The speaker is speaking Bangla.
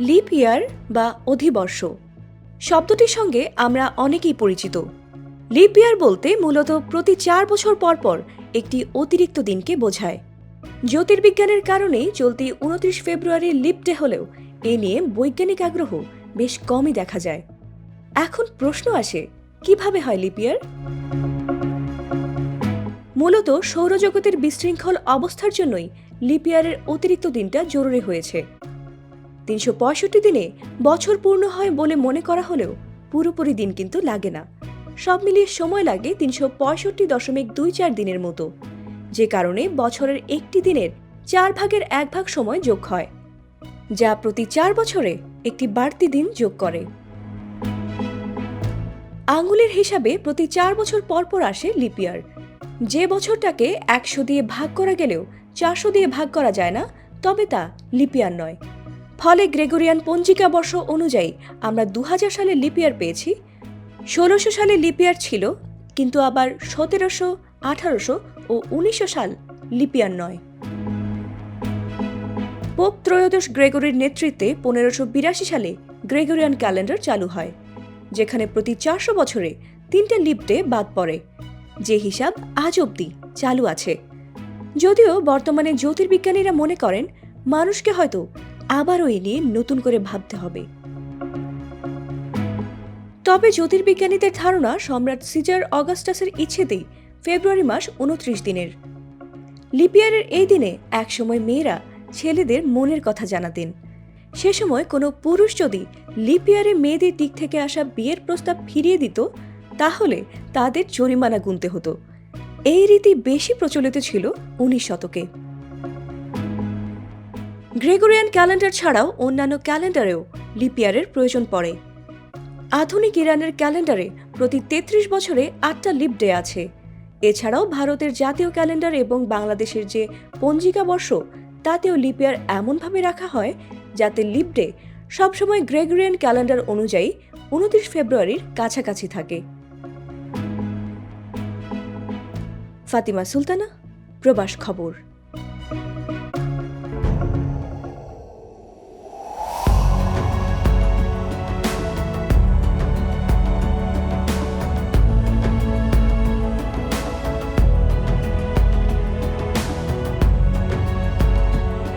লিপ ইয়ার বা অধিবর্ষ। শব্দটির সঙ্গে আমরা অনেকেই পরিচিত। লিপ ইয়ার বলতে মূলত প্রতি চার বছর পর পর একটি অতিরিক্ত দিনকে বোঝায়। জ্যোতির্বিজ্ঞানের কারণেই চলতি উনত্রিশ ফেব্রুয়ারি লিপ ডে হলেও এ নিয়ে বৈজ্ঞানিক আগ্রহ বেশ কমই দেখা যায়। এখন প্রশ্ন আসে, কীভাবে হয় লিপ ইয়ার? মূলত সৌরজগতের বিশৃঙ্খল অবস্থার জন্যই লিপিয়ারের অতিরিক্ত দিনটা জরুরি হয়েছে। তিনশো পঁয়ষট্টি দিনে বছর পূর্ণ হয় বলে মনে করা হলেও পুরোপুরি দিন কিন্তু লাগে না। সব মিলিয়ে সময় লাগে তিনশো পঁয়ষট্টি দশমিক দুই চার দিনের মতো। যে কারণে বছরের একটি দিনের চার ভাগের এক ভাগ সময় যোগ হয়, যা প্রতি চার বছরে একটি বাড়তি দিন যোগ করে। আঙুলের হিসাবে প্রতি চার বছর পর পর আসে লিপিয়ার যে বছরটাকে একশো দিয়ে ভাগ করা গেলেও চারশো দিয়ে ভাগ করা যায় না, তবে তা লিপিয়ার নয়। ফলে গ্রেগরিয়ান পঞ্জিকা বর্ষ অনুযায়ী আমরা দু হাজার সালে লিপিয়ার পেয়েছি, ষোলোশো সালে লিপিয়ার ছিল, কিন্তু আবার সতেরোশো, আঠারোশো ও উনিশশো সাল লিপিয়ার নয়। পোপ ত্রয়োদশ গ্রেগরির নেতৃত্বে পনেরোশো বিরাশি সালে গ্রেগরিয়ান ক্যালেন্ডার চালু হয়, যেখানে প্রতি চারশো বছরে তিনটা লিপ ডে বাদ পড়ে, যে হিসাব আজ অবধি চালু আছে। যদিও বর্তমানে জ্যোতির্বিজ্ঞানীরা মনে করেন, মানুষকে হয়তো আবারও এ নিয়ে নতুন করে ভাবতে হবে। তবে জ্যোতির্বিজ্ঞানীদের ধারণা, সম্রাট সিজার অগাস্টাসের ইচ্ছেতেই ফেব্রুয়ারি মাস উনত্রিশ দিনের। লিপিয়ারের এই দিনে একসময় মেয়েরা ছেলেদের মনের কথা জানাতেন। সে সময় কোনো পুরুষ যদি লিপিয়ারে মেয়েদের দিক থেকে আসা বিয়ের প্রস্তাব ফিরিয়ে দিত, তাহলে তাদের জরিমানা গুনতে হতো। এই রীতি বেশি প্রচলিত ছিল উনিশ শতকে। গ্রেগরিয়ান ক্যালেন্ডার ছাড়াও অন্যান্য ক্যালেন্ডারেও লিপিয়ারের প্রয়োজন পড়ে। আধুনিক ইরানের ক্যালেন্ডারে প্রতি তেত্রিশ বছরে আটটা লিপ ডে আছে। এছাড়াও ভারতের জাতীয় ক্যালেন্ডার এবং বাংলাদেশের যে পঞ্জিকা বর্ষ তাতেও লিপিয়ার এমনভাবে রাখা হয় যাতে লিপ ডে সবসময় গ্রেগরিয়ান ক্যালেন্ডার অনুযায়ী উনত্রিশ ফেব্রুয়ারির কাছাকাছি থাকে। ফাতিমা সুলতানা, প্রবাস খবর।